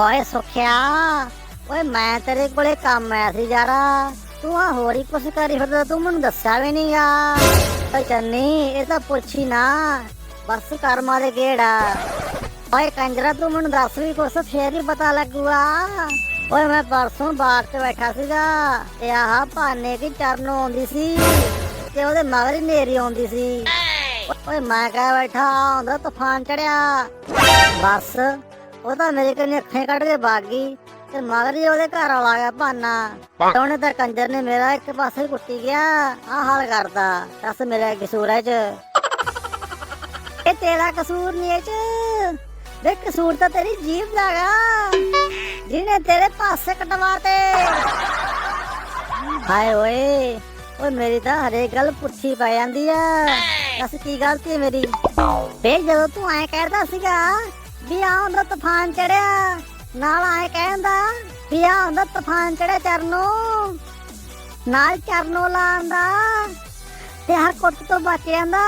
ਓਏ ਸੁਖਿਆ, ਓਏ ਮੈਂ ਤੇਰੇ ਕੋਲੇ ਕੰਮ ਆਇਆ ਸੀ ਯਾਰਾ। ਤੂੰ ਆ ਹੋਰ ਹੀ ਕੁਛ ਕਰੀ ਫਿਰਦਾ, ਤੂੰ ਮੈਨੂੰ ਦੱਸਿਆ ਵੀ ਨਹੀਂਗਾ ਓਏ ਚੰਨੀ, ਇਹ ਤਾਂ ਪੁੱਛੀ ਨਾ, ਬਸ ਕਰਮਾਂ ਦੇ ਗੇੜਾ। ਓਏ ਕੰਜਰਾ, ਤੂੰ ਮੈਨੂੰ ਦੱਸ ਵੀ ਕੁਛ, ਫੇਰ ਹੀ ਪਤਾ ਲੱਗੂਗਾ। ਓਏ ਮੈਂ ਪਰਸੋਂ ਬਾਗ ਚ ਬੈਠਾ ਸੀਗਾ, ਤੇ ਆਹ ਭਾਨੇ ਕੀ ਚਰਨ ਆਉਂਦੀ ਸੀ, ਤੇ ਉਹਦੇ ਮਗਰ ਹੀ ਨੇਰੀ ਆਉਂਦੀ ਸੀ। ਓਏ ਮੈਂ ਕਹਿ ਬੈਠਾ, ਆਉਂਦਾ ਤੂਫਾਨ ਚੜਿਆ। ਬਸ ਉਹ ਤਾਂ ਮੇਰੇ ਕੰਨੇ ਅੱਖਾਂ ਕੱਢ ਕੇ ਭੱਗ ਗਈ ਤੇ ਮਗਰ ਹੀ ਉਹਦੇ ਘਰ ਵਾਲਾ ਆ ਗਿਆ ਭਾਨਾ ਤੇ ਉਹਨੇ ਤਾਂ ਕੰਜਰ ਨੇ ਮੇਰਾ ਇੱਕ ਪਾਸੇ ਹੀ ਕੁੱਟੀ ਗਿਆ ਆ ਹਾਲ ਕਰਦਾ ਦੱਸ ਮੇਰਾ ਕਸੂਰ ਹੈ ਚ। ਇਹ ਤੇਰਾ ਕਸੂਰ ਨਹੀਂ ਇਹ ਚ। ਵੇ ਕਸੂਰ ਤਾਂ ਤੇਰੀ ਜੀਭ ਦਾਗਾ ਜਿਹਨੇ ਤੇਰੇ ਪਾਸੇ ਕਟਵਾਤੇ ਹਾਏ ਓਏ ਓਏ ਮੇਰੀ ਤਾਂ ਹਰੇਕ ਗੱਲ ਪੁੱਛੀ ਪੈ ਜਾਂਦੀ ਆ। ਦੱਸ ਕੀ ਗਲਤੀ ਹੈ ਮੇਰੀ? ਵੇ ਜਦੋਂ ਤੂੰ ਐ ਕਹਿਦਾ ਸੀਗਾ ਵੀ ਆ ਹੁੰਦਾ ਤੂਫਾਨ ਚੜਿਆ। ਨਾਲ ਆਏ ਕਹਿੰਦਾ ਵੀ ਆ ਹੁੰਦਾ ਤੂਫਾਨ ਚੜਿਆ ਚਰਨੋ। ਨਾਲ ਚਰਨੋ ਲਾਂਦਾ ਤੇ ਹਰ ਕੁੱਟ ਤੋਂ ਬਚ ਜਾਂਦਾ।